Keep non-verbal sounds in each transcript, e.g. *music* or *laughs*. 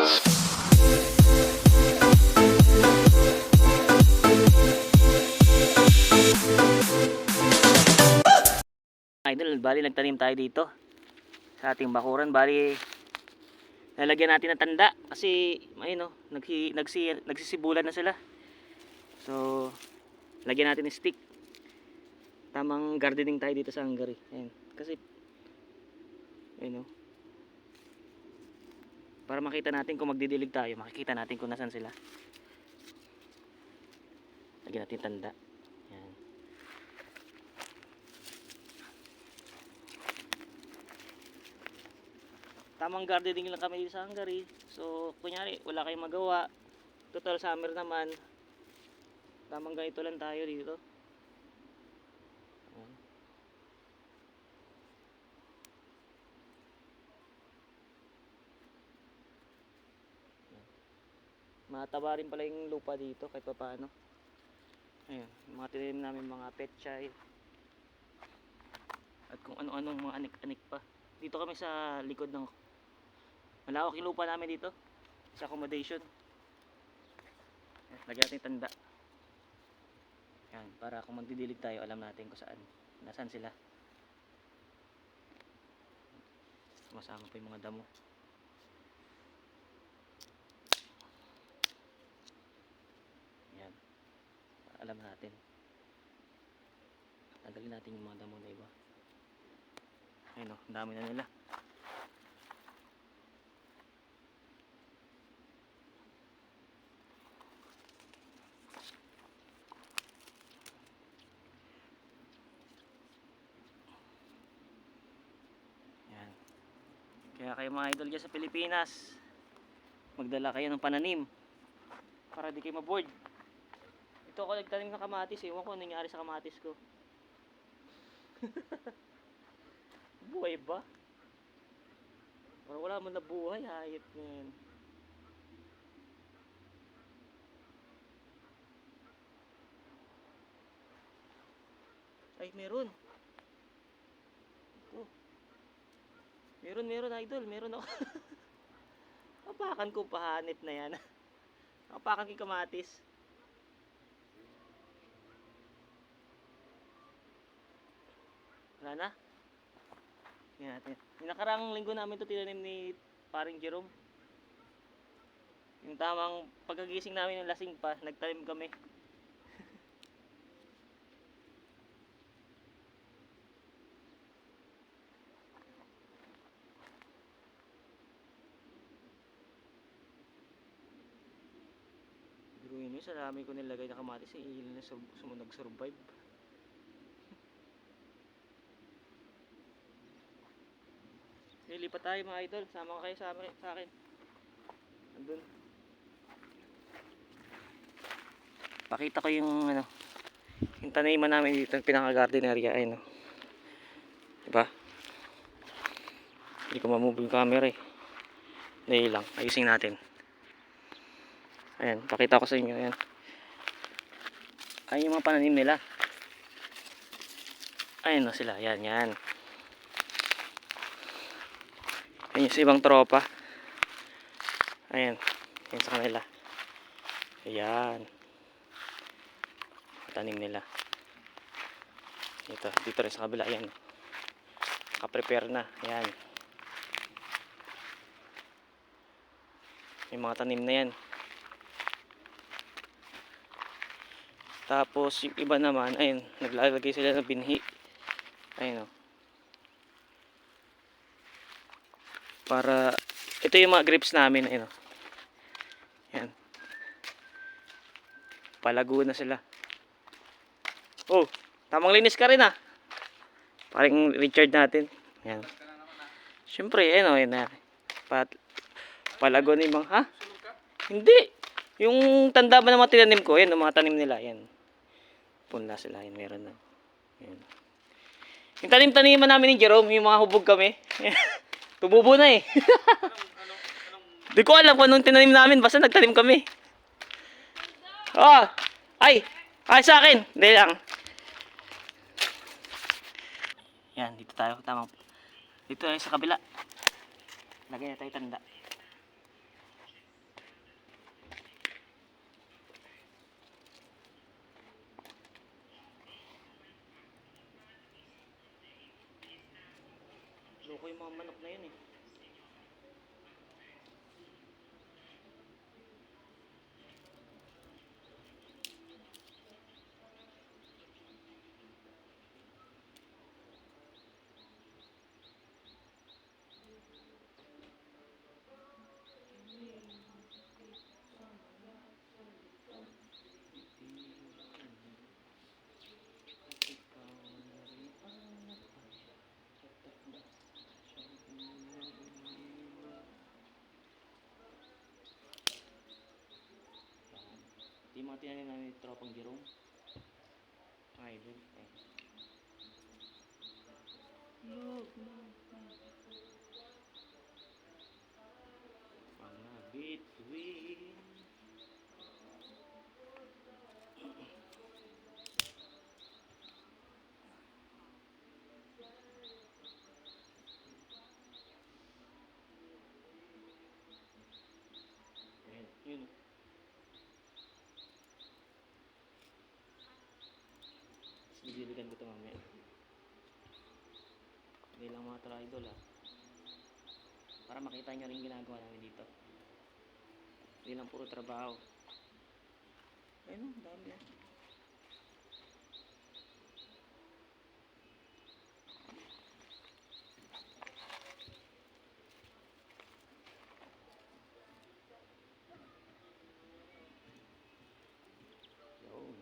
Idol, bali nagtanim tayo dito sa ating bakuran. Bali lalagyan natin ng tanda kasi ayun oh, nagsi, nagsi, nagsisibulan na sila. So lagyan natin ng stick. Tamang gardening tayo dito sa Hungary. Ayan. Kasi ayun oh. Para makita natin kung magdidilig tayo, makikita natin kung nasan sila. Lagyan natin tanda. Ayan. tamang gardening lang kami dito sa Hungary. So, kunyari, wala kayong magawa. Total summer naman. Tamang ganito lang tayo dito. Mataba rin pala yung lupa dito kahit pa paano. Ayan, mga tinanim namin mga petchay. At kung ano-anong mga anik-anik pa. Dito kami sa likod ng Malawak yung lupa namin dito sa accommodation. Ayan, Lagyan natin tanda. Yan, para kung magdidilig tayo, alam natin kung saan. Nasaan sila. Masama pa yung mga damo. Yan. Para alam natin. Tanggalin natin yung mga damo na iba. Ayun o, ang dami na nila. Yan. Kaya kayo mga idol dyan sa Pilipinas, magdala kayo ng pananim para di kayo maboard. Ito ako nagtanim ng kamatis, ewan ko nangyari sa kamatis ko. *laughs* buhay ba? Parang wala man na buhay, hayop na yan. Ay, meron. Ito. Meron, meron, idol. Meron ako. *laughs* Apakan ko pahanip na yan. *laughs* Apakan ko yung kamatis. Wala na? Tingnan natin. Yung nakarang linggo namin to tinanim ni paring Jerome. Yung tamang pagkagising namin ng lasing pa, nagtanim kami. *laughs* Biruin nyo, sa dami ko nilagay na kamatis, eh, ilan na sum- nag-survive. Lilipat tayo mga idol, sama ka kayo sa, sa akin. Andun. Pakita ko yung ano, yung taniman namin dito, yung pinaka-garden area, ayun oh. Diba? Hindi ko mamove yung camera eh. Dahil lang, ayusin natin. Ayan, pakita ko sa inyo, ayan. Ayan yung mga pananim nila. Ayan na sila, ayan, yan. Ayan yung sa ibang tropa. Ayan, yan sa kanila. Ayan. Tanim nila. Dito, dito rin sa kabila, ayan. Naka-prepare na, ayan. Yung mga tanim na yan. Tapos yung iba naman, ayun, naglalagay sila ng binhi. Ayun o. Para, ito yung mga grapes namin, ayun o. Yan. Palago na sila. Oh, tamang linis ka rin ah. Parang Richard natin. Yan. Siyempre, ayun o, yun na. Palago ni mga, ha? Hindi. Yung tanda ba ng mga tinanim ko, yan, mga tanim nila, yan. Punla sila, yan, meron na. Yan. Yung tanim-taniman namin ni Jerome, yung mga hubog kami. *laughs* Tumubo na eh. Di ko alam kung anong tinanim namin, basta nagtanim kami. Oh, ay, ay sa akin. Hindi lang. Yan, dito tayo, tamang. Dito tayo sa kabila. Lagay na tayo tanda. Loko yung mga manok na yun eh. Mga tinanin namin tropang Jerome. Mga idol. Ayan. Look, look, Mga bituin. Ayan, yun. Tapos mamaya. Hindi lang mga tra-idol ah. Para makita nyo rin ginagawa namin dito. Hindi lang puro trabaho. Ayun dami na. Yun.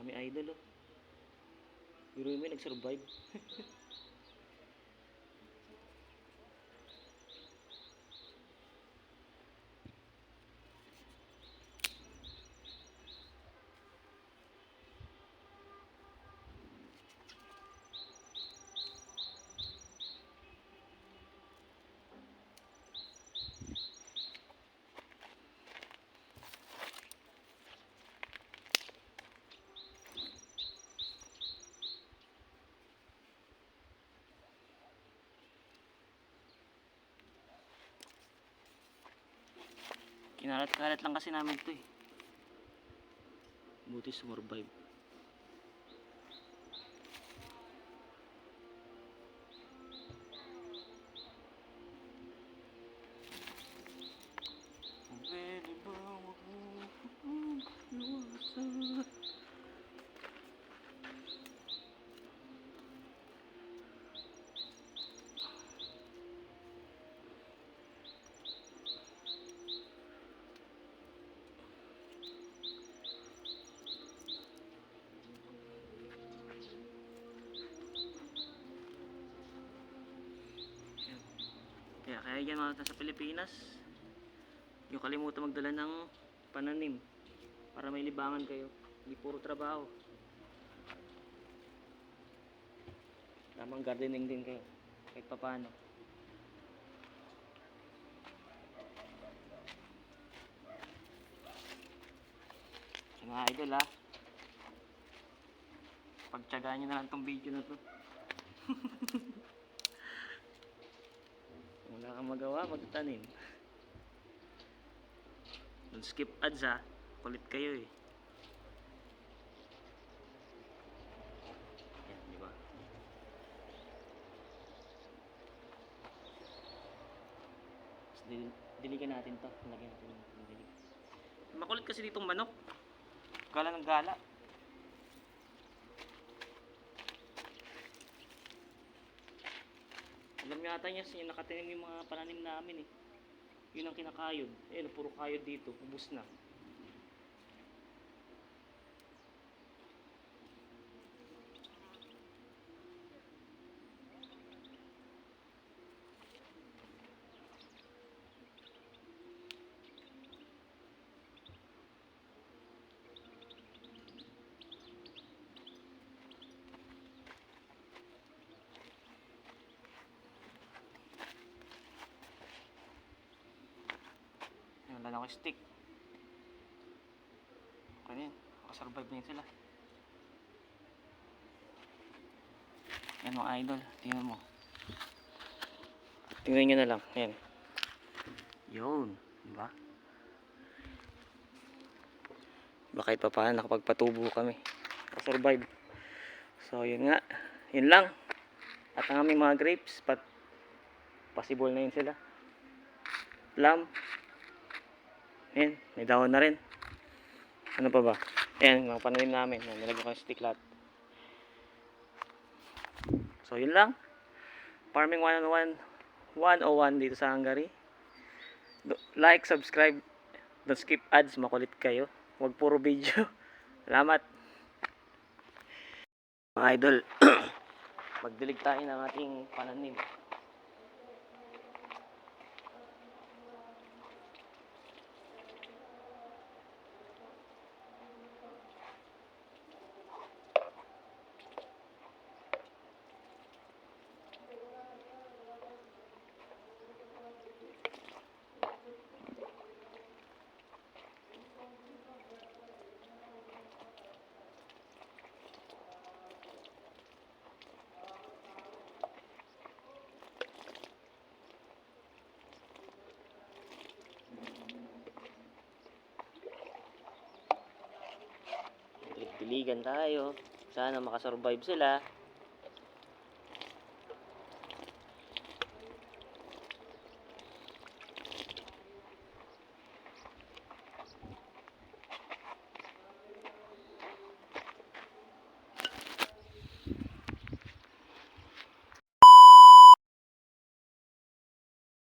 Dami idol oh. Pero mo nag-survive. *laughs* Kinalat-kalat lang kasi namin ito eh. Buti sumurvive. Kaya kaya yan mga nasa Pilipinas, yung kalimutan magdala ng pananim para may libangan kayo. Hindi puro trabaho. Tamang gardening din kayo. Kahit papano. So, mga idol ha. Pagtsagaan nyo na lang tong video na to. *laughs* Wala kang magawa, magtanim. Don't skip ads ha. Kulit kayo eh. Yan, di ba? Dil- diligan natin to. Lagyan natin ng dilig. Makulit kasi ditong manok. Gala ng gala. Alam yata niya siya nakatinim yung mga pananim namin eh. Yun ang kinakayod. Eh, puro kayod dito. Ubus na. Ako stick. Okay yan. Makasurvive na yun sila. Yan mga idol. Tingnan mo. Tingnan nyo na lang. Yan. Yun. Diba? Diba kahit pa paano nakapagpatubo kami. Makasurvive. So yun nga. Yun lang. At ang aming mga grapes. Pat possible na yun sila. Plum. Ayan, may dahon na rin. Ano pa ba? Ayan, mga pananim namin. Nilagyan ko ng stick lahat. So, yun lang. Farming 101, 101 dito sa Hungary. Like, subscribe. Don't skip ads. Makulit kayo. Huwag puro video. *laughs* Salamat. Mga idol, *clears throat* magdilig tayo ng ating pananim. Diligan tayo. Sana makasurvive sila.